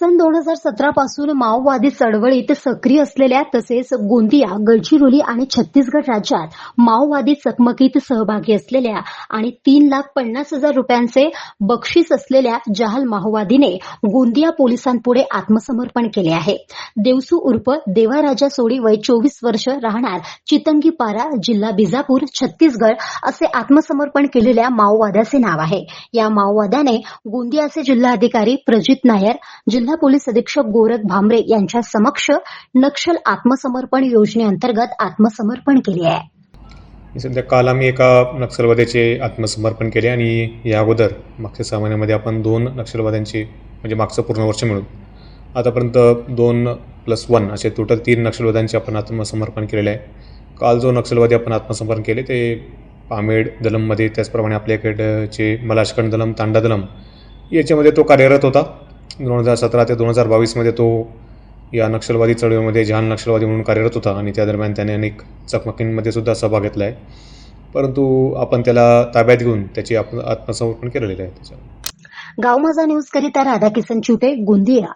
सन दोन हजार सतरा पासून माओवादी चळवळीत सक्रिय असलेल्या तसेच गोंदिया गडचिरोली आणि छत्तीसगड राज्यात माओवादी चकमकीत सहभागी असलेल्या आणि तीन लाख पन्नास हजार रुपयांचे बक्षीस असलेल्या जहाल माओवादीने गोंदिया पोलिसांपुढे आत्मसमर्पण केले आहे. देवसू उर्फ देवाराजा सोडी वय चोवीस वर्ष राहणार चितंगीपारा जिल्हा बिजापूर छत्तीसगड असे आत्मसमर्पण केलेल्या माओवाद्याचे नाव आहे. या माओवाद्याने गोंदियाचे जिल्हाधिकारी प्रजित नायर जिल्हा पोलीस अधीक्षक गोरख भांबरे यांच्या समक्ष नक्षल आत्मसमर्पण योजनेअंतर्गत आत्मसमर्पण केले आहे. सध्या काल आम्ही एका नक्षलवाद्याचे आत्मसमर्पण केले आणि या अगोदर मागच्या सहा महिन्यामध्ये आपण दोन नक्षलवाद्यांचे म्हणजे मागचं पूर्ण वर्ष मिळून आतापर्यंत दोन प्लस वन असे टोटल तीन नक्षलवाद्यांचे आपण आत्मसमर्पण केलेले आहे. काल जो नक्षलवादी आपण आत्मसमर्पण केले ते पामेड दलममध्ये त्याचप्रमाणे आपल्याकडचे मलाशकंड दलम तांडा दलम याच्यामध्ये तो कार्यरत होता. दोन हजार सतरा ते दोन हजार बावीसमध्ये तो या नक्षलवादी चळवळीमध्ये जहान नक्षलवादी म्हणून कार्यरत होता आणि त्या दरम्यान त्याने अनेक चकमकींमध्ये सुद्धा सहभाग घेतला आहे परंतु आपण त्याला ताब्यात घेऊन त्याची आप आत्मसमर्पण केलेलं आहे त्याच्या गाव माझा न्यूज करिता राधाकिसन चुटे गोंदिया.